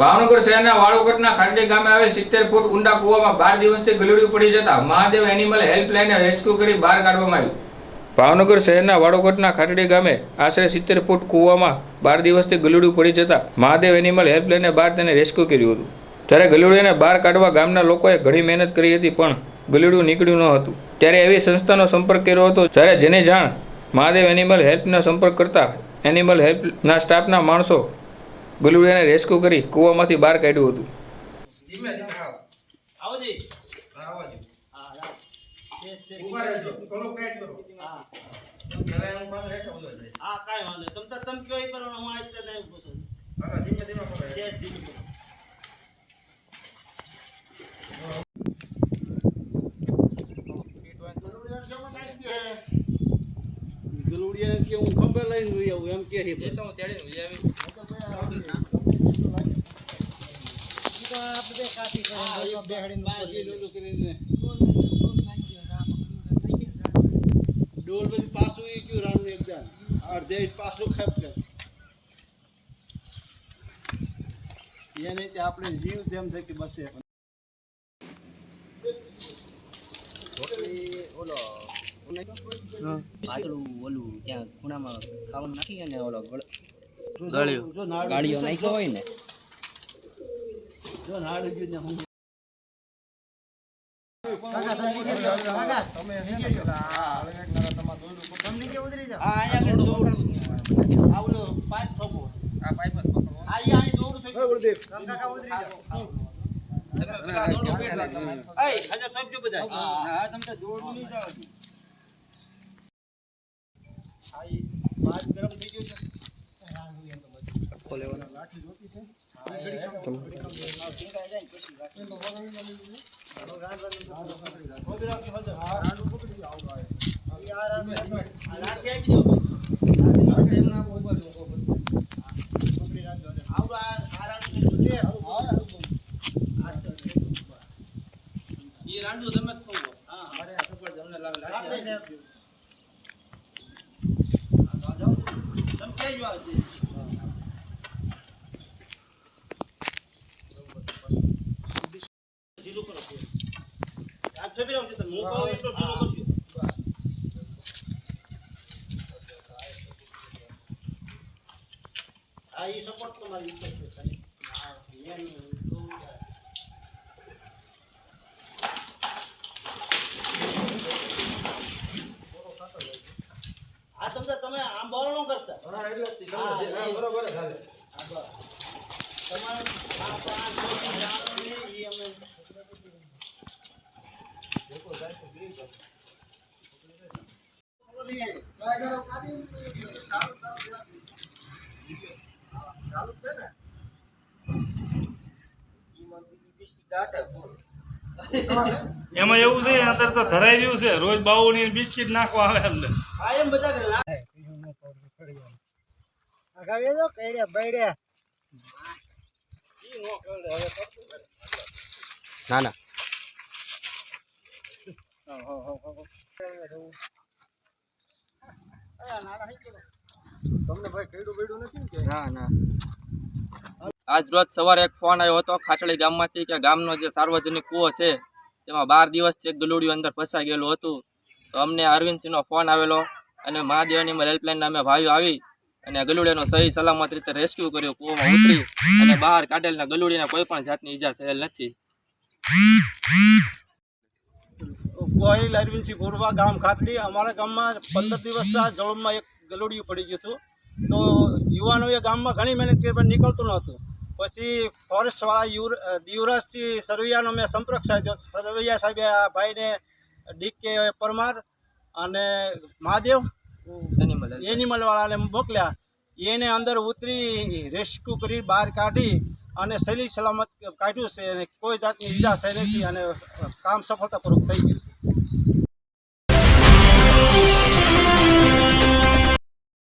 ભાવનગર શહેરના વાળુકટના ખાંડી ગામે આવેલ સિત્તેર ફૂટ ઊંડા કૂવામાં બાર દિવસથી ગલુડિયું પડી જતા મહાદેવ એનિમલ હેલ્પલાઇનને રેસ્ક્યુ કરી બહાર કાઢવામાં આવ્યું. ભાવનગર શહેરના વાળોકટના ખાટડી ગામે આશરે સિત્તેર ફૂટ કૂવામાં બાર દિવસથી ગલુડિયું પડી જતા મહાદેવ એનિમલ હેલ્પલાઈને બહાર તેને રેસ્ક્યુ કર્યું હતું. ત્યારે ગલુડિયાને બહાર કાઢવા ગામના લોકોએ ઘણી મહેનત કરી હતી પણ ગલુડિયું નીકળ્યું ન હતું. ત્યારે એવી સંસ્થાનો સંપર્ક કર્યો હતો જ્યારે જેને જાણ મહાદેવ એનિમલ હેલ્પનો સંપર્ક કરતા એનિમલ હેલ્પના સ્ટાફના માણસો ગલુડિયાને રેસ્ક્યુ કરી કૂવામાંથી બહાર કાઢ્યું હતું ગલુડિયા કે હું ખંભે લઈને લઈ આવું એમ કે છે. હા, ડોલું કરીને. ડોલ પછી પાછું ઈ ગયું રાણું એકદમ. અડધે પાછું ખેપ એને તે આપણે જીવ જેમ છે કે બસે ઓલો ઓલું ત્યાં ખૂણામાં ખાવાનું નાખી અને ઓલો ગાળીઓ નાખ્યો હોય ને? જો નાળ ને હું. ગરમ થઈ ગયું છે. રાંડું. ઈ રાંડું તમે જ થોભો. હા. રાખી તમને લાગે. તમે ક્યાં જો આવતી? ઢીલું કરો. આ થોભી રાખજો તમે. હું એટલું ઈ સપોર્ટ તમારી. આ તમને તમે આમ બળ ન કરતા હા, એ- તમારે આ પાંચ છ જાણો ને ઈ અમે એમાં એવું છે અત્યારે તો ધરાઈ રહ્યું છે. રોજ બાઉની બિસ્કિટ નાખવા આવે અંદર એમ બધા ના ના ના ના. આજ રોજ સવારે એક ફોન આવ્યો હતો ખાટડી ગામમાંથી કે ગામનો જે સાર્વજનિક કૂવો છે, તેમાં બાર દિવસથી એક ગલુડિયું અંદર ફસાઈ ગયેલું હતું. તો અમને અરવિંદસિંહનો ફોન આવેલો અને મહાદેવ એનિમલ હેલ્પલાઇનના અમે ભાઈઓ આવી અને ગલુડિયાનો સહી સલામત રીતે રેસ્ક્યુ કર્યો કૂવામાં ઉતરી અને બહાર કાઢેલના ગલુડીને કોઈ પણ જાતની ઈજા થયેલ નથી. ગોહિલ અરવિંદસિંહ ગોરવા ગામ ખાટલી અમારા ગામમાં પંદર દિવસના જળમાં એક ગલોડિયું પડી ગયું હતું. તો યુવાનોએ ગામમાં ઘણી મહેનત કરી, પણ નીકળતું નહોતું. પછી ફોરેસ્ટવાળા યુર યુવરાજસિંહ સરવૈયાનો મેં સંપર્ક સાધ્યો. સરવૈયા સાહેબે આ ભાઈને ડી કે પરમાર અને મહાદેવ એનિમલ એનિમલવાળાને મોકલ્યા. એને અંદર ઉતરી રેસ્ક્યુ કરી, બહાર કાઢી અને સહેલી સલામત કાઢ્યું છે. અને કોઈ જાતની ઈજા થઈ નથી અને કામ સફળતાપૂર્વક થઈ ગયું છે.